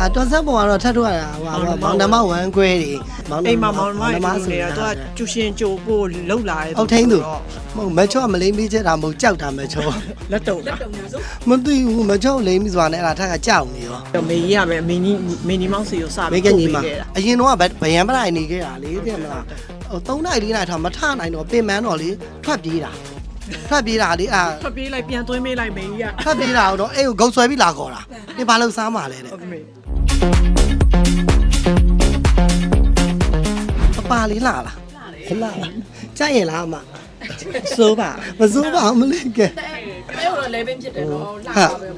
အာတော်ဆက်ပေါ်ကတော့ထပ်ထွက်ရတာဟိုဟာမောင်နှမ1ခွဲတွေမောင်နှအိမ်မှာမောင်နှမနှမဆိုဆိုနေရတော့သူကကျူရှင်ကြိုဖို့လှုပ်လာတယ်အောက်ထိန်းသူမဟုတ်မချော့မလိမ့်ပြီးချက်တာမဟုတ်ကြောက်တာမချော့လက်တုံတာမသိဘူးမချော့လိမ့်ပြီးဆိုတာနဲ့အဲ့ဒါထက်ကကြောက်နေရောတော့မေကြီးကပဲမင်းကြီးမင်းကြီးမောင်စီကိုစမိပြီးကညီမခဲ့တာအရင်တော့ဗယံပရိုင်နေခဲ့တာလေတဲ့မလားဟို3နိုင်4နိုင်ထားမထနိုင်တော့ပင်မန်းတော့လေထွက်ပြေးတာထွက်ပြေးတာလေအာထွက်ပြေးလိုက်ပြန်သွင်းမေးလိုက်မေကြီးကထွက်ပြေးတာတော့အဲ့ကိုဂုတ်ဆွဲပြီးလာခေါ်တာဒီဘာလို့စားမှလဲတဲ့ ဟုတ်မေပပါလေးလာလားခလာလားကြိုက်ရင်လားအမစိုးပါမစိုးပါဘူးမလေးကဲ အဲဟိုလဲပင်းဖြစ်တယ်နော်လာဟာပါပဲ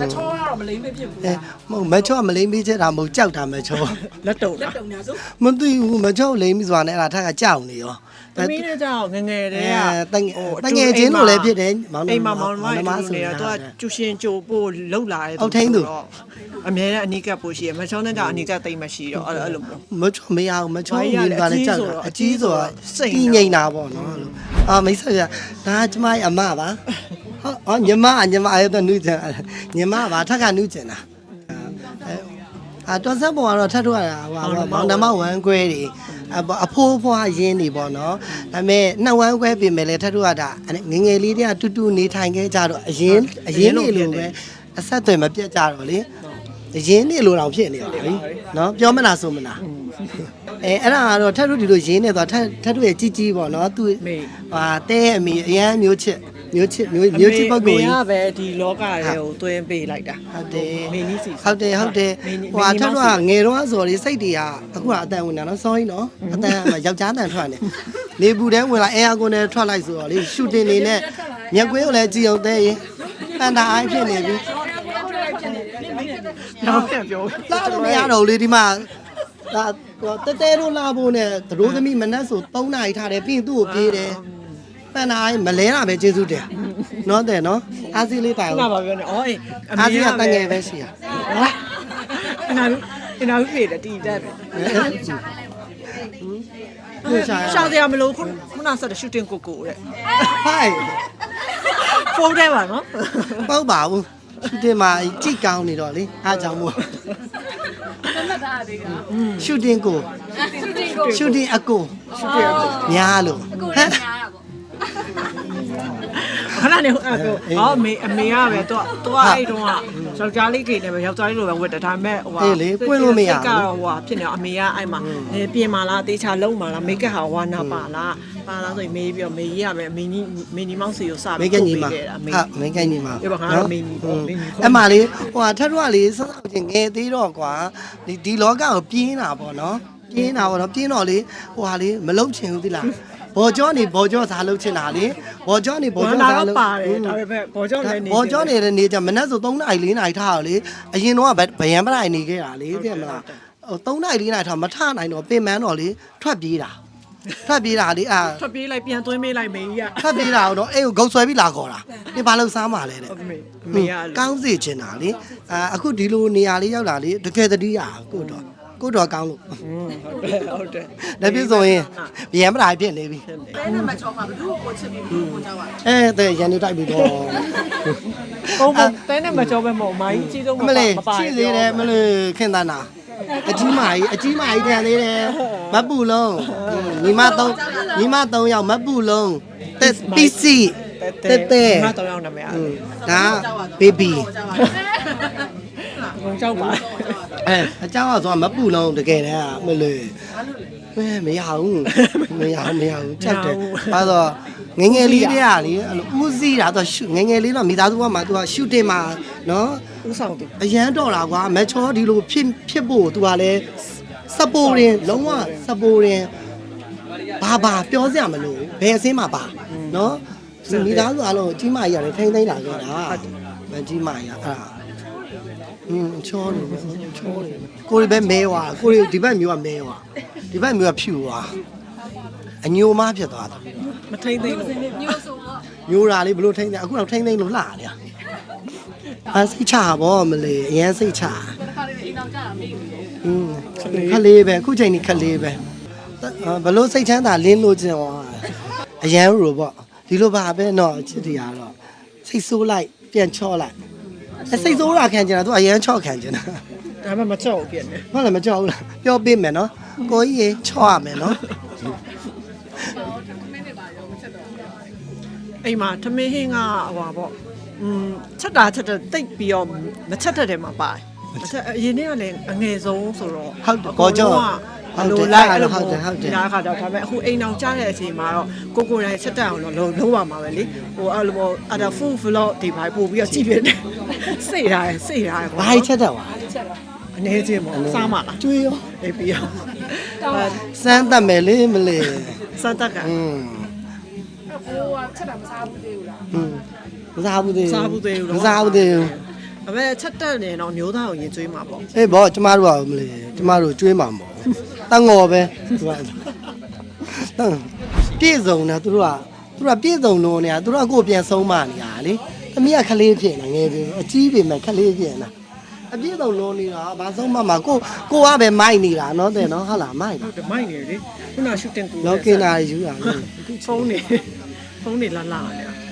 မချောကတော့မလိမ့်မဖြစ်ဘူးအဲမဟုတ်မချော့မလိမ့်ပြီးချက်တာမဟုတ်ကြောက်တာမချော့လက်တုံတာတုံညာဆုံးမသိဘူးမချော့လိမ့်ပြီးဆိုတာနဲ့အဲ့ဒါထက်ကကြောက်နေရောသမီးနဲ့ကြောင့်ငငယ်တည်းကတငယ်တငယ်ချင်းလို့လည်းဖြစ်တယ်မောင်နှမအိမ်မှာမောင်နှမမောင်နှမဆိုဆိုနေရတော့တာသူကကျူရှင်ကြိုဖို့လှုပ်လာတယ်အောက်ထိန်းသူအမြဲတမ်းအနီးကပ်ဖို့ရှိရမချောင်းတဲ့ကြောင့်အနီးကပ်သိမ့်မရှိတော့အဲ့လိုမျိုး မချော့မရဘူးမချော့ဘာရကြီးင်းရလဲကလည်းကြောက်အတာကြီးအဆိုကြီးတော့စိတ်နေဆိုတာတီးငိမ့်တာပေါ့နော်အဲ့လိုအာမိတ်ဆက်ရဒါကကျမရဲ့အမပါ ဟောအော်ညီမအညီမအဲ့တော့နူးချင်ညီမပါထက်ကနူးချင်တာအဲအာတော်ဆက်ပေါ်ကတော့ထပ်ထွက်ရတာဟိုဟာမောင်နှမ1ခွဲတွေအပအဖိုးဖွားရင်းနေပေါ့နော်ဒါပေမဲ့နှစ်ဝမ်းခွဲပြင်မယ်လေထပ်ထွက်ရတာငယ်ငယ်လေးတည်းကတူတူနေထိုင်ခဲ့ကြတော့အရင်အရင်နေလို့ပဲအဆက်တွေမပြတ်ကြတော့လေအရင်နေလို့တောင်ဖြစ်နေပါပြီနော်ပြောမလားဆိုမလားအဲအဲ့ဒါကတော့ထပ်ထွက်ဒီလိုရင်းနေသွားထပ်ထပ်ထွက်ရဲ့ជីជីပေါ့နော်သူဟာတဲအမေအရန်မျိုးချစ် မျိုးချစ်မျိုးမျိုးချစ်ပုဂ္ဂိုလ်မကြီးင်းကပဲဒီလောကတွေကိုသွင်းပေးလိုက်တာဟုတ်တယ်မင်းကြီးစီဟုတ်တယ်ဟုတ်တယ်ဟိုဟာထပ်တော့ငယ်တော့ဆိုတော့စိတ်တွေကအခုကအတန်ဝင်တာနော် sorry နော်အတန်ယောက်ျားတန်ထွက်နေနေဘူးတဲဝင်လာအဲယာကွန်နဲ့ထွက်လိုက်ဆိုတော့လေရှူတင်နေနဲ့မျက်ကွင်းကိုလည်းကြည်အောင်တဲရင်ပန်တာအိုင်းဖြစ်နေပြီနောက်ပြန်ပြောလာလို့မရတော့ဘူးလေဒီမှာဒါတဲတဲတို့လာဖို့နဲ့သတို့သမီးမနက်ဆို3နာရီထားတယ်ပြီးရင်သူ့ကိုပြေးတယ် ပန်တာအိုင်းမလဲတာပဲကျေးဇူးတယ်နော်တဲ့နော်အားစီလေးတိုင်ခုနအောင်ကပြောနေအော်အေးအအားစီမေကကတငယ်ပဲရှိရအနာအနာပြေတယ်တီတက်ပဲရှာစရာမလိုခုခုနဆက်တဲ့ shooting ကိုကိုတဲ့ဟိုင်ဖုန်းထဲပါနော်ပေါ့ပါဘူးရှူတင်မှာကြိတ်ကောင်းနေတော့လေအားကြောင့်မို့မှတ်သားသေးကရှူတင်ကိုရှူတင်ကိုရှူတင်အကိုများလို့ကိုလည်းညားတာပေါ့ ခဏနေအဲ့ကိုအော်မေအမေကပဲတော့တော့အဲ့တုန်းကယောက်ျားလေးကိနေပဲယောက်ျားလေးလိုပဲဝတ်တယ်ဒါပေမဲ့ဟိုကတော့ဟိုဖြစ်နေအမေကအဲ့မှာနေပြင်မာလားတေချာလုံးမာလားမိတ်ကဟာဝါနာပါလားပါလားဆိုရင်မေးပြီးတော့မေကြီးကပဲမင်းကြီးမင်းကြီးမောင်စီကိုစမိပြီးကညီမခဲ့တာမေဟာမိကညီမပြပါငါတော့မင်းကြီးပေါ့မင်းကြီးအမလေးဟိုဟာထပ်တော့လေစောစောချင်းငယ်သေးတော့ကွာဒီဒီလောကကိုပြင်းတာပေါ့နော်ပြင်းတာပေါ့နော်ပြင်းတော့လေဟိုဟာလေးမလုံချင်ဘူးသီလား ဘော်ကြောနေဘော်ကြောစားလုပ်ချင်တာလေဘော်ကြောနေဘော်ဘောကြောနာစားတော့လုပ်ပါတယ်ဒါပေမဲ့ဘောကြောလည်းနေဘော်ကြောနေတဲ့နေကြမနက်ဆို3နာရီ4နာရီထားတော့လေအရင်တော့ဗယံပရိုင်နေခဲ့တာလေတဲ့မလားဟို3နာရီ4နာရီထားမထနိုင်တော့ပင်မန်းတော့လေထွက်ပြေးတာထွက်ပြေးတာလေအာထွက်ပြေးလိုက်ပြန်သွင်းမေးလိုက်မေကြီးကထွက်ပြေးတာတော့အဲ့ကိုဂုတ်ဆွဲပြီးလာခေါ်တာဒီဘာလို့စားမှလဲတဲ့ဟုတ်မေအမေကကောင်းစေချင်တာလေအာအခုဒီလိုနေရာလေးရောက်လာလေတကယ်တတိယကိုတော့ ကိုတော့ကောင်းလို့อืมဟုတ်တယ်ဟုတ်တယ်ဒါပြဆိုရင်ဗျံပရာဖြစ်နေပြီအဲနဲ့မချောမှာဘယ်သူ့ကိုချစ်ပြီးဘယ်သူ့ကိုကြောက်ရအဲတဲ့ရန်နေတိုက်ပြီတော့ဘုံဘုံတဲနဲ့မကြောပဲမဟုတ်မိုင်းကြီးဆုံးမမပါလေးမပါရှိသေးတယ်မလေးခင်သနာအကြီးမကြီးအကြီးမကြီးတန်သေးတယ်မပူလုံးညီမသုံးညီမသုံးယောက်မပူလုံးတက်ပီစီတက်တက်မတော့ရောက်နေမယ်အဲ့ဒါဘေဘီဘုံကြော က်ပါ အဲအเจ้าကဆိုမပူလုံးတကယ်တမ်းမလေးမဲမရဘူးမရဘူးမရဘူးချက်တယ်အဲတော့ငငယ်လေးတည်းကလေအဲ့လိုဦးစီးတာတော့ငငယ်လေးတော့မိသားစုကမှသူကရှူတင်မှာနော် ဥဆောင်သူ အရန်တော်တာကွာမက်ချောဒီလိုဖြစ်ဖြစ်ဖို့သူကလည်းစပိုရင်လုံးဝစပိုရင်ဘာဘာပြောစရာမလိုဘယ်အစင်းမှာပါနော်မိသားစုအလုံးကြီးမကြီးရတယ်ထိမ့်သိမ့်လာခဲ့တာမကြီးမကြီးအဲ့ဒါ อืมချောနေပဲချောနေပဲကိုရီပဲမဲွာကိုရီဒီဘက်မျိုးကမဲွာဒီဘက်မျိုးကဖြူွာအညိုမဖြစ်သွားတာ မထိမ့်သိမ့်လို့ ညို့ဆိုတော့ ညိုတာလေးဘလို့ထိမ့်တယ်အခုတော့ထိမ့်သိမ့်လို့လှတယ်အာစိတ်ချပါဘောမလေးအရင်စိတ်ချ ခါလေးအိမ်အောင်ကြတာမေ့ပြီ อืมခလေးပဲအခုချိန်นี่ခလေးပဲဘလို့စိတ်ချမ်းသာလင်းလို့ခြင်းဟောအရန်ရပေါ့ဒီလိုပါပဲเนาะချစ်တရားတော့စိတ်ဆိုးလိုက်ပြန်ချော့လိုက် အစိတ်ဆိုးတာခံကျင်တာသူအရန်ချော့ခံကျင်တာဒါမှမကြောက်ဘူးဖြစ်နေဟုတ်လည်းမကြောက်ဘူးလားပြောပေးမယ်နော်ကိုကြီးရေချော့ရမယ်နော်အိမ်မှာသမင်းဟင်းကဟိုပါပေါ့อืมချက်တာချက်တဲ့တိတ်ပြီးတော့မချက်တဲ့တယ်မှာပါတယ်မချက်အရင်ကလည်းအငယ်ဆုံးဆိုတော့ဟုတ်တယ်ကောကြော ဘလိုလိုက်အဲ့လို ဟုတ်တယ်ဟုတ်တယ် ဒါခါတော့ဒါပေမဲ့အခုအိမ်အောင်ကြားတဲ့အချိန်မှာတော့ကိုကိုတိုင်းချက်တက်အောင်တော့လုံးလုံးပါမှာပဲလေဟိုအဲ့လိုပေါ့အဲ့ဒါ full vlog ဒီဘိုင်ပို့ပြီးတော့ကြည့်ပြတယ်စိတ်ရတယ်စိတ်ရတယ် ဘာကြီးချက်တော့ အနေချင်းပေါ့စားမှာလား ကျွေးရော အေးပြီးတော့ စမ်းတတ်မယ်လေမလေး စမ်းတက်က อืม ဟိုကချက်တာမစားဘူးသေးဘူးလား อืมမစားဘူးသေး စားဘူးသေးဘူး မစားဘူးသေးဘူး ဒါပေမဲ့ချက်တက်နေတော့မျိုးသားကိုရင်ကျွေးမှာပေါ့အေးဘောကျမတို့ကမလေးကျမတို့ကျွေးမှာမဟုတ်ဘူးတန်ငေါ်ပဲသူကတန်ပြည့်စုံတာသူတို့ကသူတို့ကပြည့်စုံလို့နေတာသူတို့ကကိုယ်ပြန်ဆုံးမနေတာလေသမီးကခလေးဖြစ်နေငယ်ပြီအကြီးပြီမဲ့ခလေးဖြစ်နေတာအပြည့်စုံလို့နေတာဘာဆုံးမမှာကိုကိုကပဲမိုက်နေတာနော်တဲ့နော်ဟုတ်လားမိုက်ဟုတ်တယ်မိုက်နေလေခုနရှူတင်ကူလောကင်နာယူတာလေဖုန်းနေဖုန်းနေလာလာနေတာ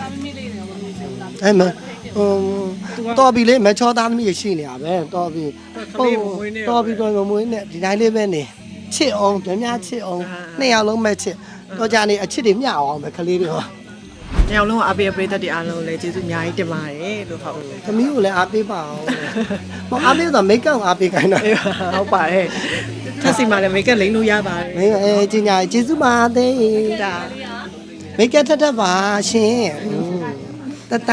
ဒါမမီးလေးနေတော့မမီးစေဘူးလားအဲ့မဟိုတော်ပြီလေမချောသားသမီးရှိနေတာပဲတော်ပြီတော်ပြီတော်မွေးနဲ့ဒီတိုင်းလေးပဲနေချစ်အောင်များများချစ်အောင်နှစ်ယောက်လုံးမဲ့ချစ်တော့ကြနေအချစ်တွေမျှအောင်ပဲခလေးတွေဟောညောင်လုံးအပေးအပေးသက်တွေအားလုံးလည်းကျေးဇူးအများကြီးတင်ပါတယ်လို့ဟုတ်လို့သမီးကိုလည်းအားပေးပါအောင်ဟောအားပေးတော့မိတ်ကပ်အားပေးခိုင်းတာအေးဟုတ်ပါတယ်ထပ်စီမှာလည်းမိတ်ကလိမ့်လို့ရပါတယ်မင်းအဲကြီးညာကျေးဇူးပါသေးဒါ မိတ်ကပ်ထက်ထက်ပါရှင်တတ